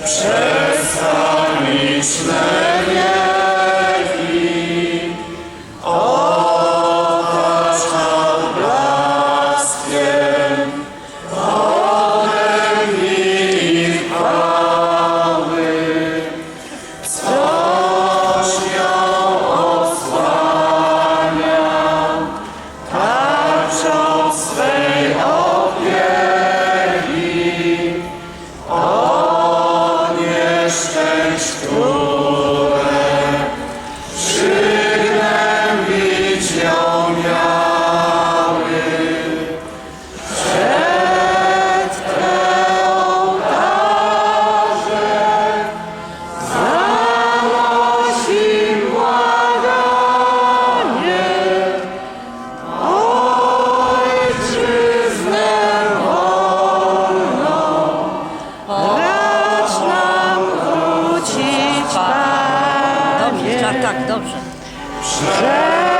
Racz Dobrze, tak, tak, dobrze.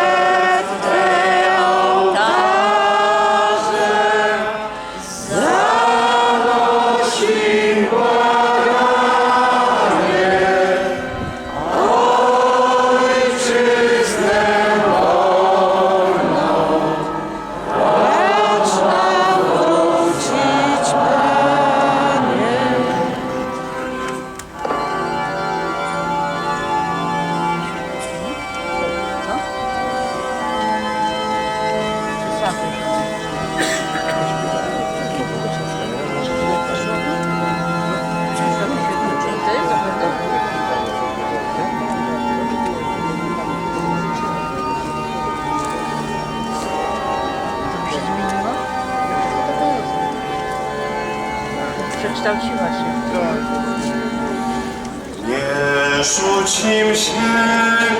Nie rzucim się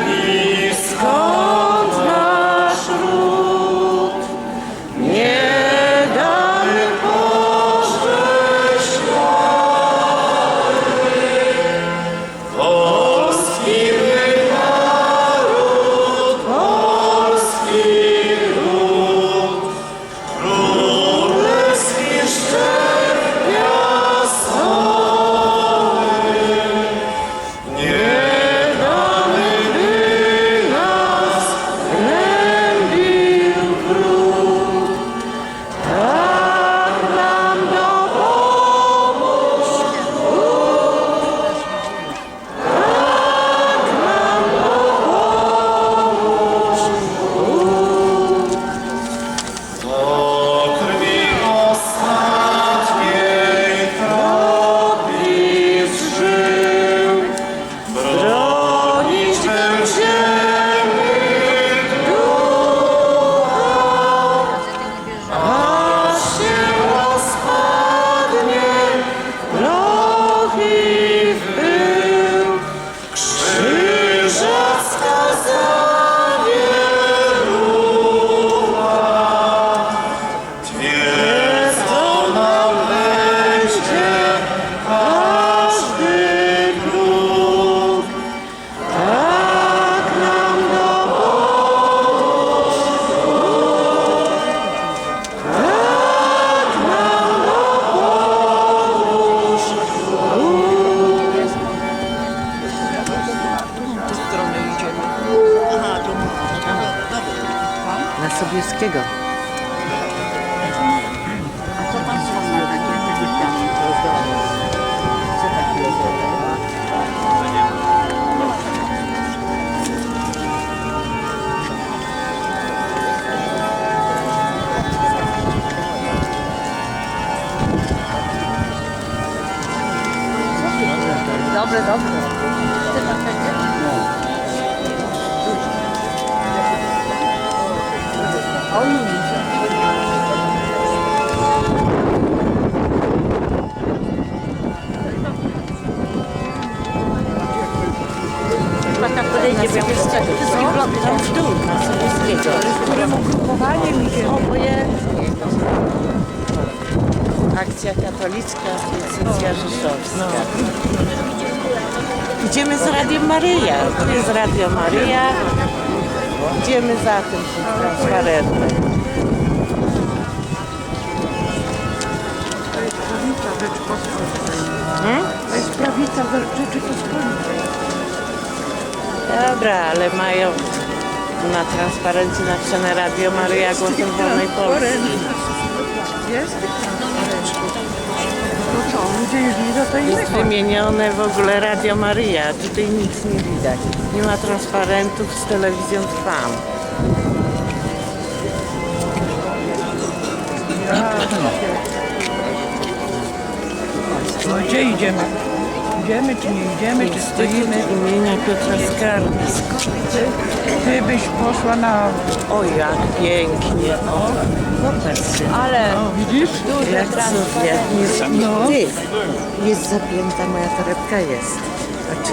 nisko, Na Sobieskiego. Dobre, dobre. Chyba tak podejdzie, bo ja muszę tak wszystkie bloki tam w dół na Sobieskiego. Którym ugrupowaniem idzie? Obojętnie. Akcja katolicka, decyzja rzeszowska. Idziemy z Radiem Maryja. Tu jest Radio Maryja. Idziemy za tym transparentem. Hmm? lewica Rzeczypospolitej. Dobra, ale mają na transparencie napisane Radio Maryja Głosem Wolnej Polski. Jest. To co, ludzie już widzą to Jest innego. wymienione w ogóle Radio Maryja. Tutaj nic nie widać. Nie ma transparentów z telewizją Trwam. No gdzie idziemy? Idziemy czy nie idziemy, czy stoimy? imienia Piotra Skarbi. Ty, ty byś poszła na... O, jak pięknie. O, popatrzcie. Ale O, widzisz? Jak cudnie. Jest, No. Ty, jest zapięta, moja torebka jest. Znaczy,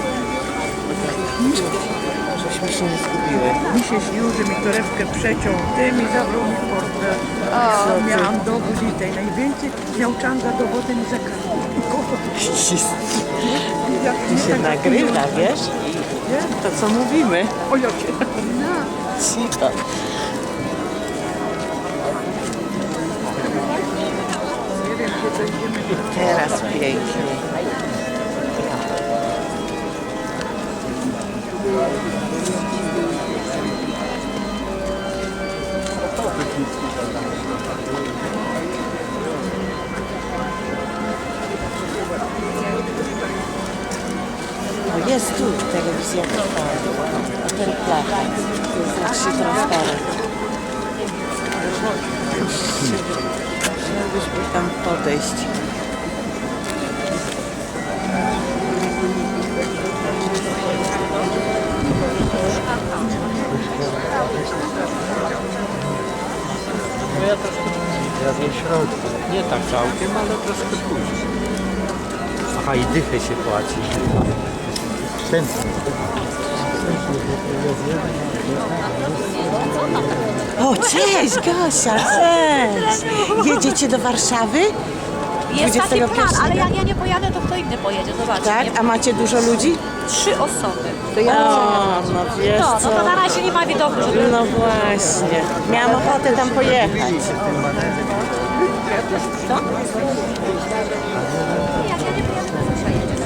żeśmy się nie zgubiły. Mi się śniło, że mi torebkę przeciął tym i zabrał mi portfel. Miałam dowód i tej najwięcej. Miał czanga dowody mi zakarmił. Jak Się nagrywa, wiesz? To co mówimy. O jakie. Cicho. Idziemy. Teraz pięknie. Tam podejść. Ja w środku. Nie tak całkiem, ale troszkę później. Aha, i dychę się płaci. Ten. O, cześć Gosia, cześć! Jedziecie do Warszawy? Jest taki 21. plan, ale jak ja nie pojadę, to kto inny pojedzie, zobaczcie. Tak? A macie dużo ludzi? Trzy osoby. To ja O, no wiesz No, no co? to na razie nie ma widoku, żeby... No właśnie. Miałam ochotę tam pojechać. Jak ja nie pojadę, to Zosia jedzie.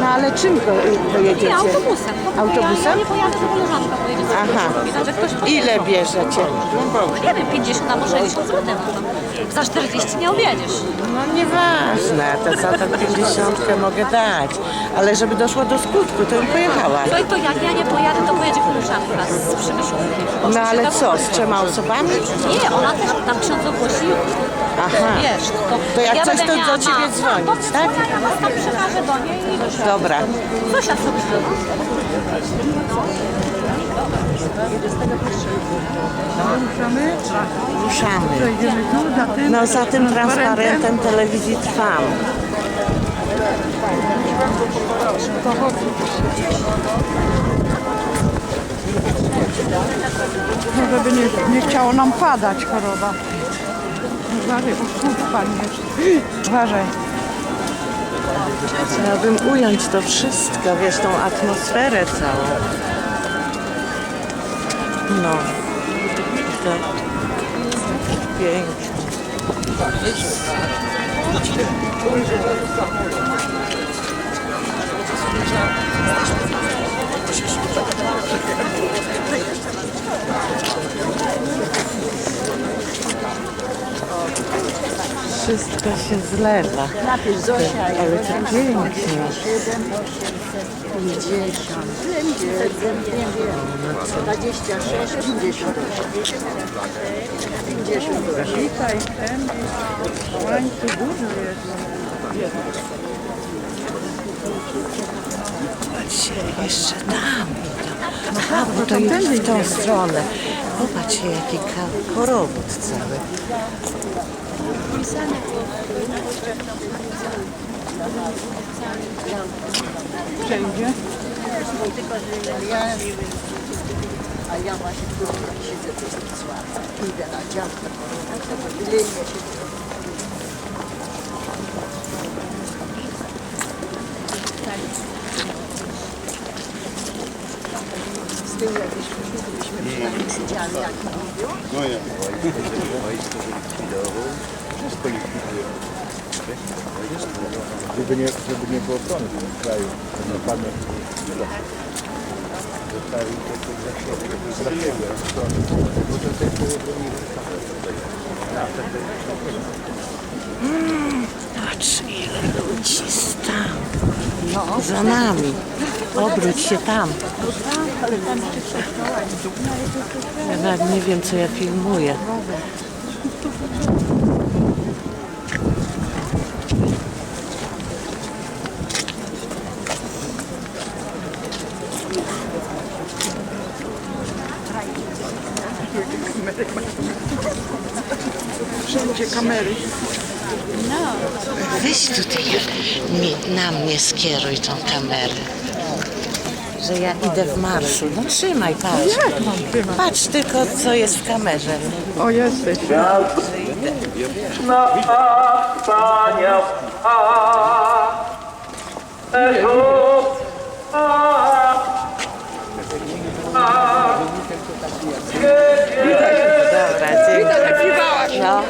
No ale czym go Nie, pojedziecie? autobusem. No, bo Ja, ja Autobusem? nie pojadę, to koleżanka pojedzie. Aha. autobusem. Widać, że ktoś pojedzie. Ile bierzecie? Nie wiem, 50 albo 60 zł, no to za 40 nie objedziesz. No nieważne, to za tą pięćdziesiątkę mogę dać. Ale żeby doszło do skutku, to bym pojechała. No i to jak ja nie pojadę, to pojedzie koleżanka z Przemysłu. No ale co, z trzema osobami? Nie, ona też tam ksiądz ogłosił. Aha. Wiesz, to, To jak ja coś, będę to miała do ciebie ma- dzwonić, no, tak? to Ja was tam przekażę do niej i Dobra. Zosia sobie Ruszamy? Ruszamy. No za tym transparentem telewizji Trwam. No żeby nie, nie chciało nam padać choroba. Uważaj, bo. Uważaj. Chciałabym ująć to wszystko, wiesz, tą atmosferę całą. No. To pięknie. Wszystko się zlewa. Ale to pięknie. Witaj, ten łańcuch dużo jest. Patrzcie, jeszcze tam. Aha, bo to jest w tą stronę. Popatrzcie, jaki korobut cały napisane, bo Wszędzie? Tylko, że ja a ja właśnie tu siedzę tu słabo. Idę na dziadka, linię się Przejdzie. No ja. Wszystko likwidują. Żeby nie, żeby nie było prądu w kraju. Napadnie. Patrz ile ludzi tam. Za nami. Obróć się tam. Ja nawet nie wiem co ja filmuję. Wszędzie kamery. Weź tutaj mi, na mnie skieruj tą kamerę. Że ja idę w marszu. No trzymaj, patrz. Jak mam trzymać? Patrz tylko co jest w kamerze. O, jesteś. Na Pania, a Echo, a Dobra, dziękuję. Kiwałaś. No.